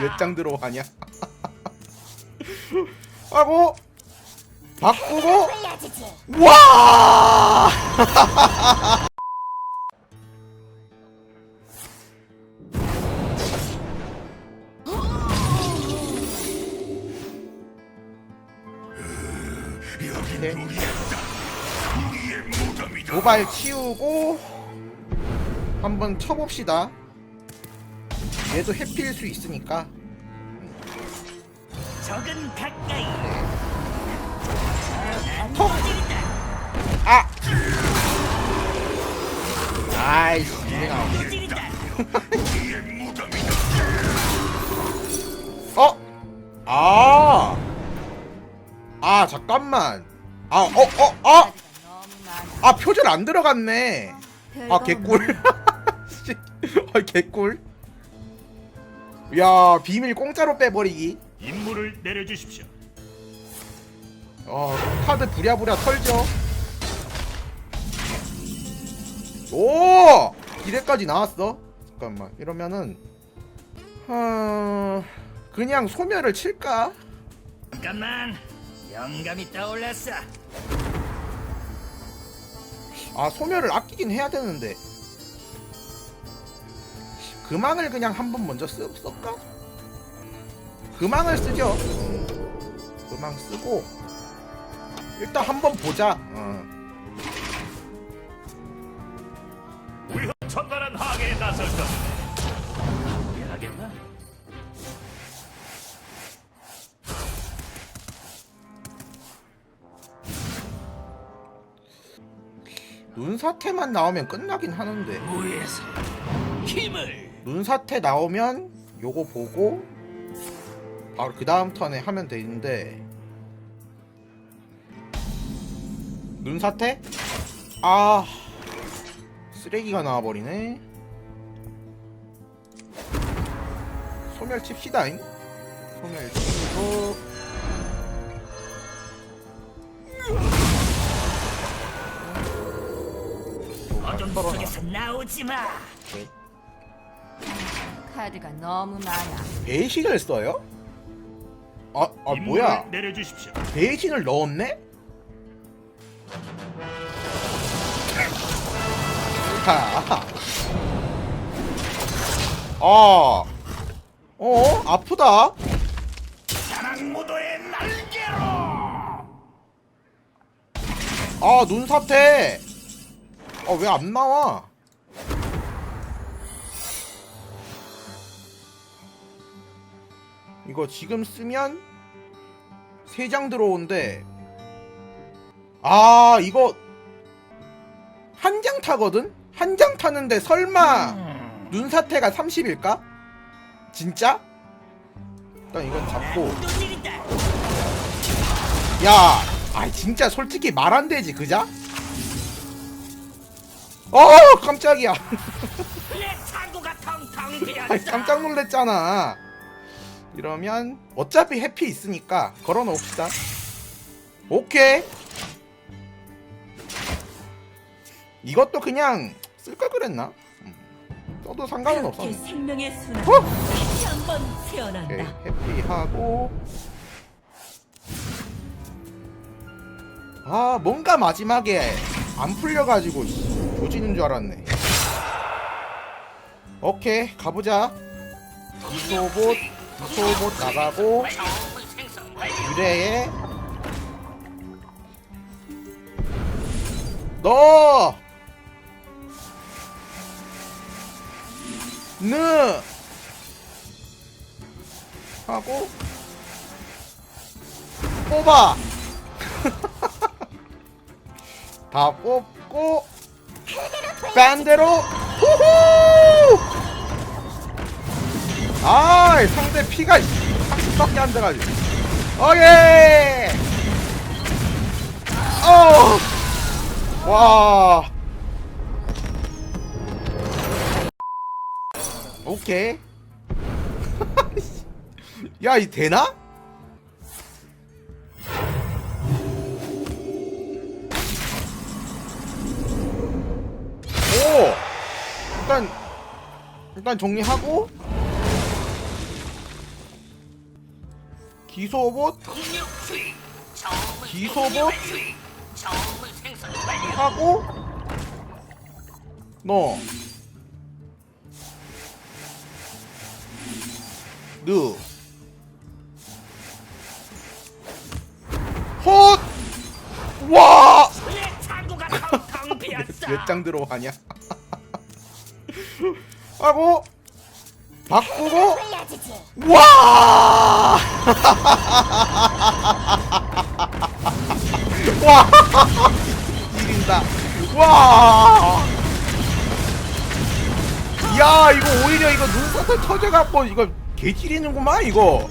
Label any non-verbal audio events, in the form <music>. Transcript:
몇장 들어가냐? 하고 바꾸고. 와! <laughs> 네. 도발 치우고 한번 쳐봅시다. 얘도 해피일 수 있으니까. 적은 가까이 톡! 아! 아이씨, 이게 나오네. 찌린다 <laughs> 어? 아! 아, 잠깐만. 아, 어, 어, 어! 아, 표절 안 들어갔네. 아, 개꿀. <laughs> 씨, 아, 개꿀. 야, 비밀 공짜로 빼버리기. 임무를 내려주십시오. 어, 카드 부랴부랴 털죠. 오! 기대까지 나왔어. 잠깐만. 이러면은 어, 그냥 소멸을 칠까? 잠깐만 영감이 떠올랐어 아, 소멸을 아끼긴 해야 되는데. 금왕을 그냥 한번 먼저 쓰, 쓸까? 금왕을 쓰죠. 음, 금왕 쓰고 일단 한번 보자. 어. 천만한 항해에 나설 겁니다. 해야겠나? 눈사태만 나오면 끝나긴 하는데. 무에서 힘을 눈사태 나오면 요거 보고 바로 그 다음 턴에 하면 되는데. 눈사태? 아 쓰레기가 나와버리네. 소멸 칩시다잉. 소멸 치고. 어둠 속에서 나오지 마 카드가 너무 많아. 배신을 써요? 아, 아 임무를 뭐야 내려주십시오. 배신을 넣었네? 하. 아. 어? 아프다. 사랑무도의 날개로 아, 눈 사태. 아, 왜 안 나와? 이거 지금 쓰면 세장 들어오는데 아, 이거 한 장 타거든? 한 장 타는데 설마 눈사태가 30일까? 진짜? 일단 이건 잡고 야, 아 진짜 솔직히 말 안 되지, 그자? 어, 깜짝이야. 비었어 깜짝 놀랐잖아. 이러면 어차피 해피 있으니까 걸어 놓읍시다. 오케이. 이것도 그냥 쓸 걸 그랬나? 음, 써도 상관은. 생명의 순환 어? 다시 한번 오케이, 태어난다. 해피하고 아 뭔가 마지막에 안 풀려가지고 씨, 조지는 줄 알았네 오케이 가보자 이소봇 이 소봇 나가고 유래에 너! 느! 하고 뽑아! <laughs> 다 뽑고 밴드로 후후 아 상대 피가 30밖에 안 돼가지고. 오케이! 어와! 오케이. <laughs> 야, 이 되나? 오! 일단 일단 정리하고 기소봇 기소봇 하고 너 느. 헛! 와! 몇 장 <laughs> 들어가냐? <laughs> 하고 바꾸고 와! 와! 1인다. 와! 야, 이거 오히려 이거 눈사태 터져갖고 이거 개지리는구만 이거.